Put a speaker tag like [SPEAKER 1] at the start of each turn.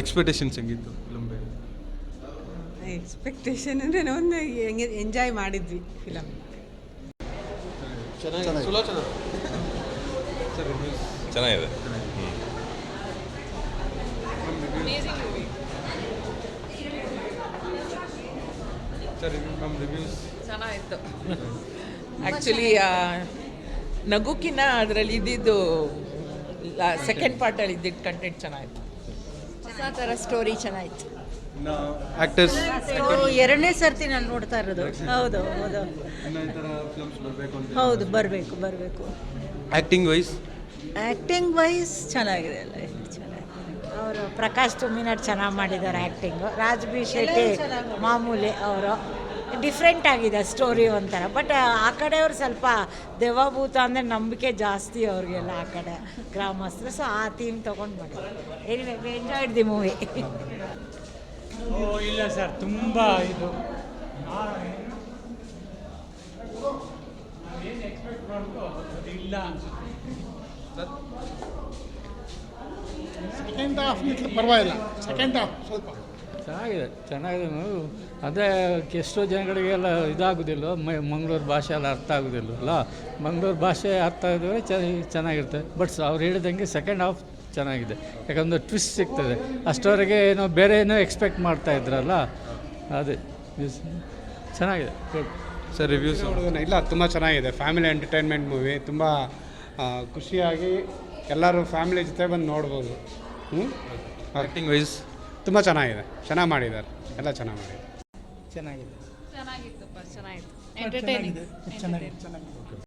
[SPEAKER 1] Expectations ಹೆಂಗಿತ್ತು film
[SPEAKER 2] expectation ಅಂದರೆ ಒಂದು ಹೆಂಗೆ ಎಂಜಾಯ್ ಮಾಡಿದ್ವಿ ಫಿಲಮ್
[SPEAKER 1] ಸುಲೋಚನಾ ಸರ್ ರಿವ್ಯೂಸ್
[SPEAKER 3] ಚೆನ್ನಾಗಿದೆ.
[SPEAKER 1] ಸರ್ ಮ್ಯಾಮ್ ರಿವ್ಯೂಸ್
[SPEAKER 4] ಚೆನ್ನಾಗಿತ್ತು. ಆ್ಯಕ್ಚುಲಿ ನಗುಕಿನ್ನ ಅದರಲ್ಲಿ ಇದ್ದಿದ್ದು ಸೆಕೆಂಡ್ ಪಾರ್ಟಲ್ಲಿ ಇದ್ದಿದ್ದು ಕಂಟೆಂಟ್ ಚೆನ್ನಾಗಿತ್ತು.
[SPEAKER 5] ಹೊಸ ಥರ ಸ್ಟೋರಿ ಚೆನ್ನಾಗಿತ್ತು.
[SPEAKER 1] ಇನ್ನು ಆ್ಯಕ್ಟರ್ಸ್
[SPEAKER 5] ಎರಡನೇ ಸರ್ತಿ ನಾನು ನೋಡ್ತಾ ಇರೋದು. ಹೌದು ಹೌದು.
[SPEAKER 1] ಇನ್ನು ಫಿಲ್ಮ್ಸ್ ಬರಬೇಕು ಅಂತ.
[SPEAKER 5] ಹೌದು ಬರಬೇಕು ಬರಬೇಕು.
[SPEAKER 1] ಆ್ಯಕ್ಟಿಂಗ್ ವೈಸ್
[SPEAKER 5] ಆ್ಯಕ್ಟಿಂಗ್ ವೈಸ್ ಚೆನ್ನಾಗಿದೆ ಅಲ್ಲ ಚೆನ್ನಾಗಿದೆ. ಅವರು ಪ್ರಕಾಶ್ ತುಮಿನಾಡ್ ಚೆನ್ನಾಗಿ ಮಾಡಿದ್ದಾರೆ ಆ್ಯಕ್ಟಿಂಗು ರಾಜ್ ಬಿ ಶೆಟ್ಟಿ ಮಾಮೂಲಿ ಅವರು. ಡಿಫ್ರೆಂಟ್ ಆಗಿದೆ ಸ್ಟೋರಿ ಒಂಥರ. ಬಟ್ ಆ ಕಡೆಯವ್ರು ಸ್ವಲ್ಪ ದೇವಭೂತ ಅಂದರೆ ನಂಬಿಕೆ ಜಾಸ್ತಿ ಅವ್ರಿಗೆಲ್ಲ ಆ ಕಡೆ ಗ್ರಾಮಸ್ಥರು. ಸೊ ಆ ಥೀಮ್ ತೊಗೊಂಡು ಮಾಡಿದ್ದಾರೆ ಎನಿವೆ ಎಂಜಾಯ್ಡ್ ದಿ ಮೂವಿ
[SPEAKER 6] ಇಲ್ಲ ಸರ್, ತುಂಬ ಇದು. ಇಲ್ಲ ಇಲ್ಲ
[SPEAKER 7] ಸೆಕೆಂಡ್ ಹಾಫ್ ಪರವಾಗಿಲ್ಲ. ಸೆಕೆಂಡ್ ಹಾಫ್ ಸ್ವಲ್ಪ.
[SPEAKER 6] ಚೆನ್ನಾಗಿದೆ ಚೆನ್ನಾಗಿದೆ ನೋವು ಅಂದರೆ ಎಷ್ಟೋ ಜನಗಳಿಗೆಲ್ಲ ಇದಾಗೋದಿಲ್ಲ ಮಂಗಳೂರು ಭಾಷೆ ಎಲ್ಲ ಅರ್ಥ ಆಗೋದಿಲ್ಲಲ್ಲ ಮಂಗಳೂರು ಭಾಷೆ ಅರ್ಥ ಆಗಿದ್ರೆ ಚೆನ್ನಾಗಿರುತ್ತೆ. ಬಟ್ ಅವ್ರು ಹೇಳಿದಂಗೆ ಸೆಕೆಂಡ್ ಹಾಫ್ ಚೆನ್ನಾಗಿದೆ. ಯಾಕಂದರೆ ಟ್ವಿಸ್ಟ್ ಸಿಗ್ತದೆ. ಅಷ್ಟೋರಿಗೆ ಏನೋ ಬೇರೆ ಏನೋ ಎಕ್ಸ್ಪೆಕ್ಟ್ ಮಾಡ್ತಾ ಇದ್ರಲ್ಲ? ಅದೇ ಚೆನ್ನಾಗಿದೆ
[SPEAKER 1] ಸರ್ ರಿವ್ಯೂಸ್
[SPEAKER 7] ಇಲ್ಲ ತುಂಬ ಚೆನ್ನಾಗಿದೆ. ಫ್ಯಾಮಿಲಿ ಎಂಟರ್ಟೈನ್ಮೆಂಟ್ ಮೂವಿ ತುಂಬ ಖುಷಿಯಾಗಿ ಎಲ್ಲರೂ ಫ್ಯಾಮಿಲಿ ಜೊತೆ ಬಂದು ನೋಡ್ಬೋದು. ಹ್ಞೂ
[SPEAKER 1] ಆ್ಯಕ್ಟಿಂಗ್ ವೈಸ್
[SPEAKER 7] ತುಂಬ ಚೆನ್ನಾಗಿದೆ. ಚೆನ್ನಾಗಿ ಮಾಡಿದ್ದಾರೆ. ಎಲ್ಲ ಚೆನ್ನಾಗಿ ಮಾಡಿದ್ದಾರೆ
[SPEAKER 6] ಚೆನ್ನಾಗಿದೆ.
[SPEAKER 5] ಚೆನ್ನಾಗಿತ್ತು ಚೆನ್ನಾಗಿತ್ತು.
[SPEAKER 6] ಚೆನ್ನಾಗಿದೆ. ಚೆನ್ನಾಗಿದೆ. ಚೆನ್ನಾಗಿದೆ.